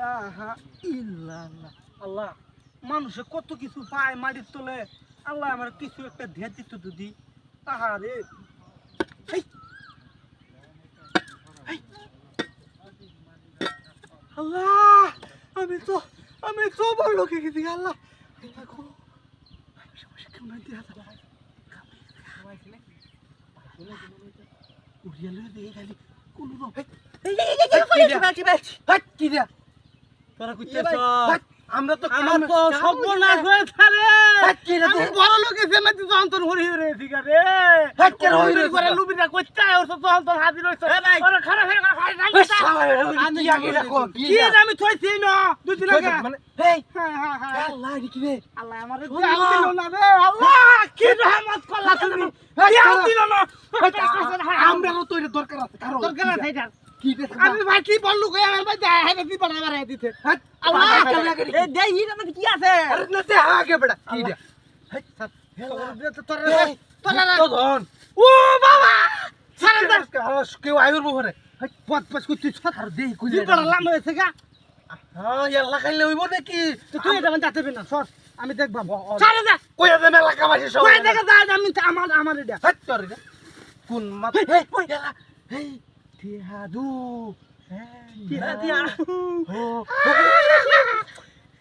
ইলাহা ইল্লাল্লাহ আল্লাহ মানুষে কত কিছু পায় মাটির তলে আল্লাহ আমার কিছু একটা ধ্যান দিত যদি আহারে। আল্লাহ আমি তো আমি তো বড় লোকে গেছি আল্লাহ সমস্যা দিয়ে গেলি কোনো তোরা আমরা তো আমার তো হাট আমি বড় লোকে জেমাইতে যখন তোর হরি হরে ঠিক আছে হরি করে দিগা? লুবিটা করতে ওর তো যখন তোর হাজির হইছে ওরে খারাপ হয়ে গেল আমি কি আমি থইছি না? দুই দিন আগে। মানে, হ্যাঁ হ্যাঁ হ্যাঁ। আল্লাহ, কি রে? আল্লাহ আমার শোন। জ্ঞান না। দিল না রে আল্লাহ কি রহমত করলা তুমি? হাট, জ্ঞান খারাপ। দিল না? হাট, তো এটা দরকার আছে, দরকার আছে এটা। আমি ভাই কি বললু কই আমার ভাই দেয় হাইতে দিবা না আমার দিতে। আল্লাহ দেই কি আছে? আরে না, দে, আগে কি তোরা তোরা ধন। ও বাবা! কেউ পথ বড় লাম হয়েছে গা। হ্যাঁ, এল্লা খাইলে হইব নাকি? তুই এটা মানে যাতে না সর। আমি দেখবাম। ও- ও- সারে যা কই দেখে আমি আমার আমার এটা। কোন টিহাদু। ও,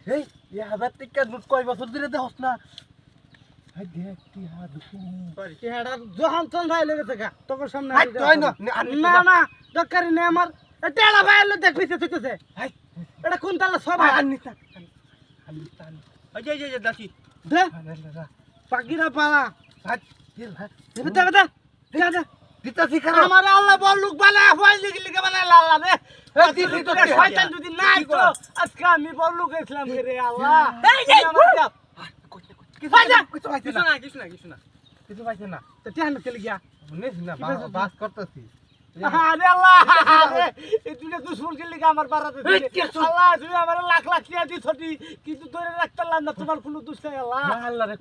হেই, ইহাবার টিকা নোট কয় বছর ধরে দেহস না? হেই, দেখ, তোর দিতাছি খারাপ। আমার আল্লাহ বল লোক বানা হয় লিখে লিখে আল্লাহ রে শয়তান যদি আজকে আমি লোক ইসলাম রে আল্লাহ এই যে। কিছু কিছু না। কিছু না কিছু না কিছু পাইছে না। তো টিহান চলে গিয়া শুনিস না, কি বা- পাইছে? বাস করতেছি। আরে আল্লাহ আরে এই দুটো দুশ্মন কে লিখে আমার বাড়াতে এই, আল্লাহ তুমি আমার লাখ লাখ দি ছটি কিন্তু ধরে রাখতে না তোমার কোনো দুষ্ট আল্লাহ রে।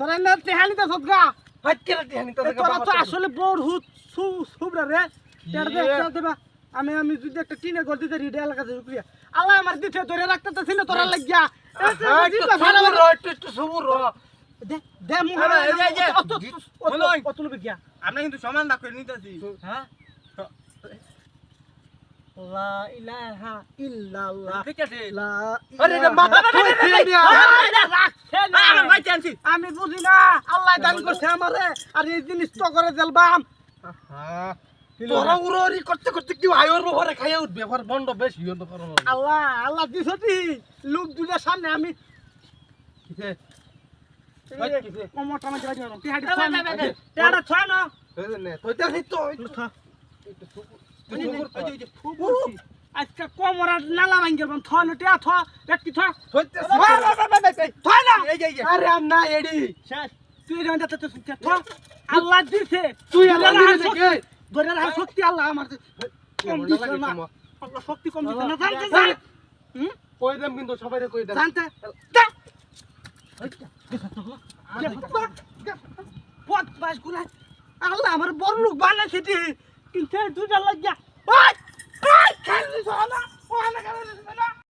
তোরা না টেহানি তো সদগা তোরা তো। আসলে বড় হুত সুবরা রে। আমি আমি যদি একটা টিনে ঘর দিতে রিডে এলাকা থেকে আল্লাহ আমার দিতে ধরে রাখতে তো ছিল তোরা লাগিয়া কিন্তু সমান দাগ করে নিতেছি। হ্যাঁ? লা ইলাহা ইল্লাল্লাহ। ঠিক আছে। লা আরে মাথা ইলাহা- চান্সি আমি বুঝি না। আল্লাহ দান করছে আমারে আর এই জিনিস তো করে তোরা করতে করতে আয়ুর খাইয়া উঠবে এবার বন্ধ বেশি। আল্লাহ আল্লাহ লোক দুটার সামনে আমি? মাঝে বাজে টিহাটি ছয় না। টিহাটা ছয় না তো, আজকে কোমর নালা ভাঙ্গে থ আরে না, এডি। তুই যাতে তো থ আল্লাহ দিছে তুই আল্লাহ দিছে কে? ধরে রাখার শক্তি আল্লাহ আমার কম দিছে না? আল্লাহ শক্তি কম দিছে না। জানতে জান হুম কই দেম কিন্তু সবাইরে কই দেম। জানতে দে পথ বাস গুলাই আল্লাহ আমার বড় লোক বানাইছে কিন্তু দুইটা লাগিয়া ওই ওই খেলছিস না ও না খেলছিস না